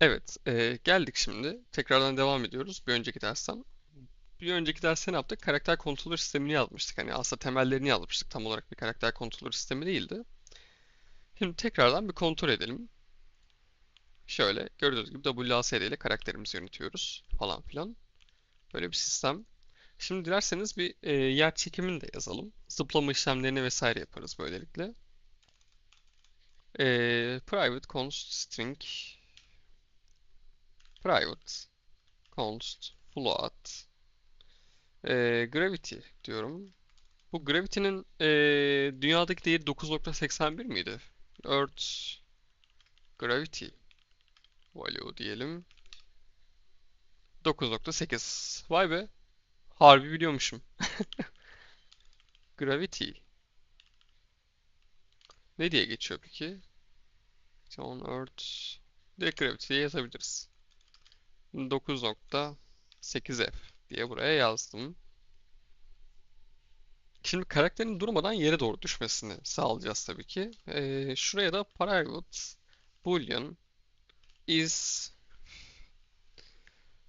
Evet, e, geldik şimdi. Tekrardan devam ediyoruz bir önceki dersten. Bir önceki derste ne yaptık? Karakter kontrolör sistemini yazmıştık. Hani aslında temellerini yazmıştık. Tam olarak bir karakter kontrolör sistemi değildi. Şimdi tekrardan bir kontrol edelim. Şöyle gördüğünüz gibi WASD ile karakterimizi yönetiyoruz falan filan. Böyle bir sistem. Şimdi dilerseniz bir e, yer çekimini de yazalım. Zıplama işlemlerini vesaire yaparız böylelikle. E, private const string private const float e, gravity diyorum. Bu gravity'nin e, dünyadaki değeri 9.81 miydi? Earth gravity value diyelim. 9.8. Vay be. Harbi biliyormuşum. Gravity. Ne diye geçiyor peki? On Earth. Direkt Gravity diye yazabiliriz. 9.8F diye buraya yazdım. Şimdi karakterin durmadan yere doğru düşmesini sağlayacağız tabii ki. Ee, şuraya da private boolean is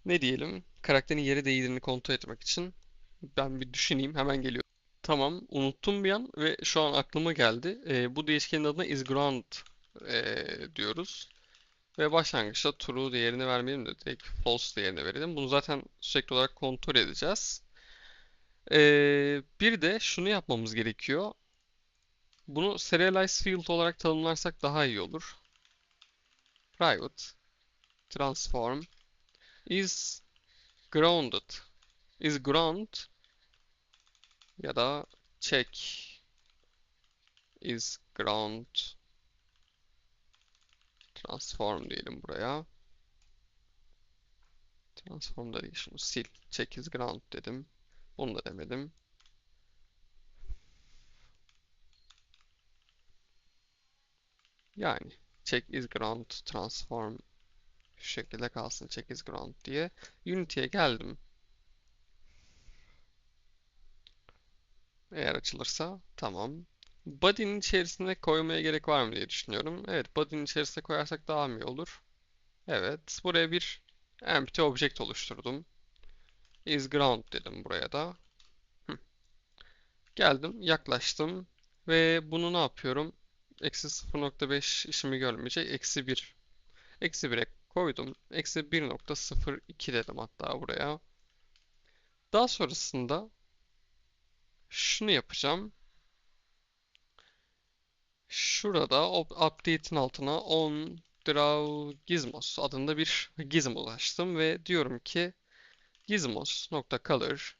ne diyelim? Karakterin yere değdiğini kontrol etmek için ben bir düşüneyim hemen geliyor. Tamam unuttum bir an ve şu an aklıma geldi. Ee, bu değişkenin adına isGround ee, diyoruz. Ve başlangıçta true değerini vermeyelim de direkt false değerini verelim. Bunu zaten sürekli olarak kontrol edeceğiz. Ee, bir de şunu yapmamız gerekiyor. Bunu serialize field olarak tanımlarsak daha iyi olur. Private transform is grounded is ground ya da check is ground transform diyelim buraya. Transform şunu sil. Check ground dedim. Bunu da demedim. Yani check is ground transform şu şekilde kalsın check is ground diye. Unity'ye geldim. Eğer açılırsa tamam. Body'nin içerisine koymaya gerek var mı diye düşünüyorum. Evet, body'nin içerisine koyarsak daha mı iyi olur? Evet, buraya bir empty object oluşturdum. Is ground dedim buraya da. Geldim, yaklaştım ve bunu ne yapıyorum? Eksi 0.5 işimi görmeyecek. Eksi 1. Eksi 1'e koydum. Eksi 1.02 dedim hatta buraya. Daha sonrasında şunu yapacağım. Şurada update'in altına on draw gizmos adında bir gizmo açtım ve diyorum ki gizmos.color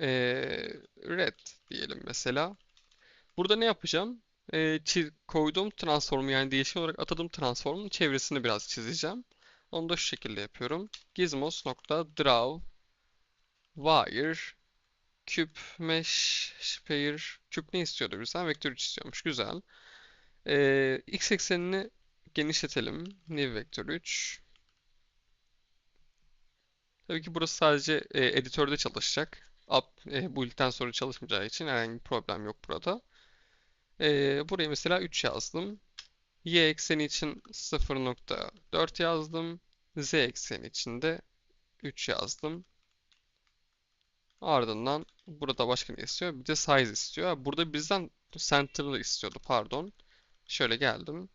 e, red diyelim mesela. Burada ne yapacağım? E, koyduğum transformu yani değişken olarak atadığım transformun çevresini biraz çizeceğim. Onu da şu şekilde yapıyorum. gizmos.draw wire küp mesh pair küp ne istiyordu bizden? Vektör 3 istiyormuş. Güzel. Ee, x eksenini genişletelim. New vektör 3. Tabii ki burası sadece e, editörde çalışacak. Up, e, bu ilkten sonra çalışmayacağı için herhangi bir problem yok burada. E, buraya mesela 3 yazdım. Y ekseni için 0.4 yazdım. Z ekseni için de 3 yazdım. Ardından burada başka ne istiyor? Bir de size istiyor. Burada bizden center'ı istiyordu pardon. Şöyle geldim.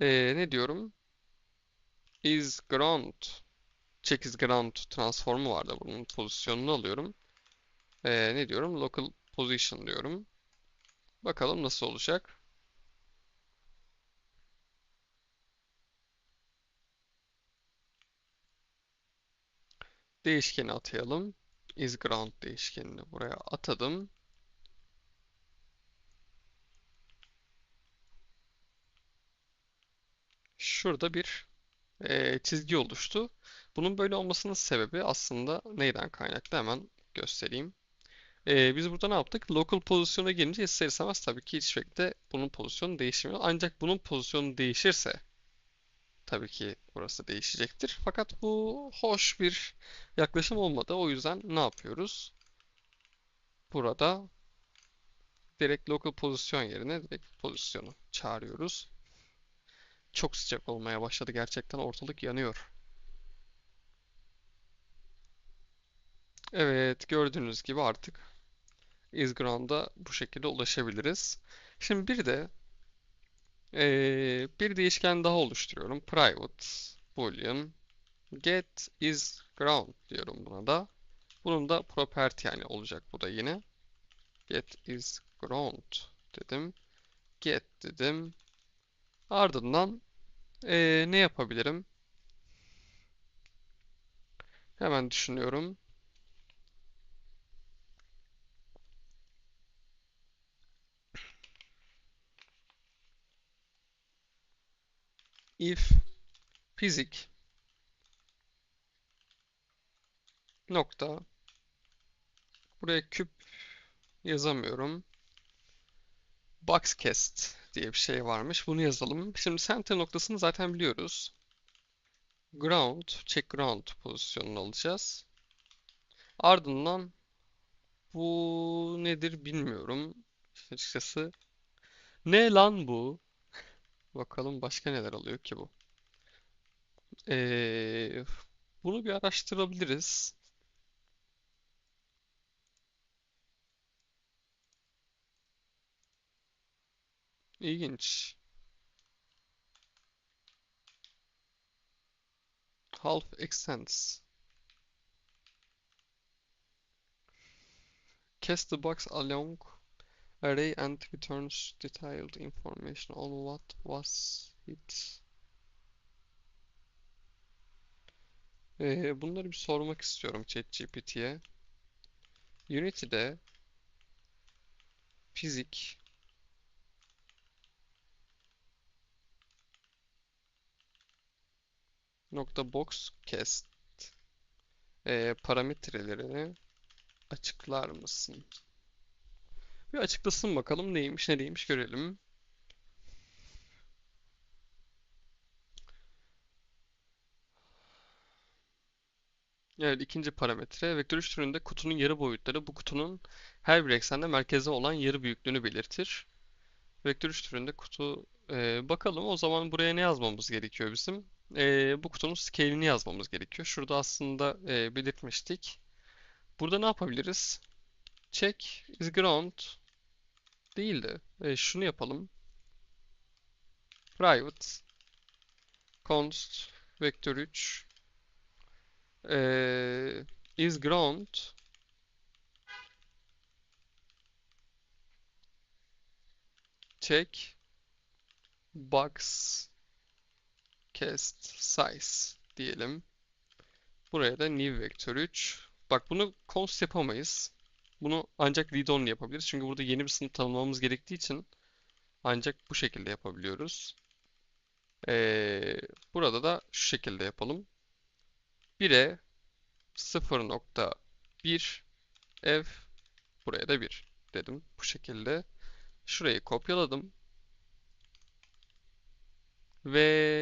Ee, ne diyorum? Is ground check is ground transformu vardı. Bunun pozisyonunu alıyorum. Ee, ne diyorum? Local position diyorum. Bakalım nasıl olacak. Değişkeni atayalım. IsGround değişkenini buraya atadım. Şurada bir e, çizgi oluştu. Bunun böyle olmasının sebebi aslında neyden kaynaklı hemen göstereyim. E, biz burada ne yaptık? Local pozisyona gelince ister istemez tabii ki hiçbir şekilde bunun pozisyonu değişmiyor. Ancak bunun pozisyonu değişirse tabii ki burası değişecektir. Fakat bu hoş bir yaklaşım olmadı. O yüzden ne yapıyoruz? Burada direkt local pozisyon yerine direkt pozisyonu çağırıyoruz. Çok sıcak olmaya başladı gerçekten ortalık yanıyor. Evet gördüğünüz gibi artık isGround'a bu şekilde ulaşabiliriz. Şimdi bir de eee, bir değişken daha oluşturuyorum. Private boolean get isGround diyorum buna da. Bunun da property yani olacak bu da yine. Get isGround dedim. Get dedim. Ardından eee, ne yapabilirim? Hemen düşünüyorum. İf fizik nokta buraya küp yazamıyorum. Boxcast diye bir şey varmış. Bunu yazalım. Şimdi center noktasını zaten biliyoruz. Ground, check ground pozisyonunu alacağız. Ardından bu nedir bilmiyorum. Açıkçası ne lan bu? Bakalım başka neler oluyor ki bu. Ee, bunu bir araştırabiliriz. İlginç. Half extends. Cast the box along array and returns detailed information on what was it. Ee, bunları bir sormak istiyorum ChatGPT'ye. Unity'de fizik nokta box cast ee, parametrelerini açıklar mısın? Bir açıklasın bakalım neymiş ne değilmiş görelim. Evet ikinci parametre vektör 3 türünde kutunun yarı boyutları bu kutunun her bir eksende merkeze olan yarı büyüklüğünü belirtir. Vektör 3 türünde kutu e, bakalım o zaman buraya ne yazmamız gerekiyor bizim? E, bu kutunun scale'ini yazmamız gerekiyor. Şurada aslında e, belirtmiştik. Burada ne yapabiliriz? Check is ground değil de e, şunu yapalım. Private const vektör 3 e, is ground check box cast size diyelim. Buraya da new vektör 3. Bak bunu const yapamayız. Bunu ancak read only yapabiliriz. Çünkü burada yeni bir sınıf tanımlamamız gerektiği için ancak bu şekilde yapabiliyoruz. Ee, burada da şu şekilde yapalım. 1'e 0.1 f buraya da 1 dedim. Bu şekilde. Şurayı kopyaladım. Ve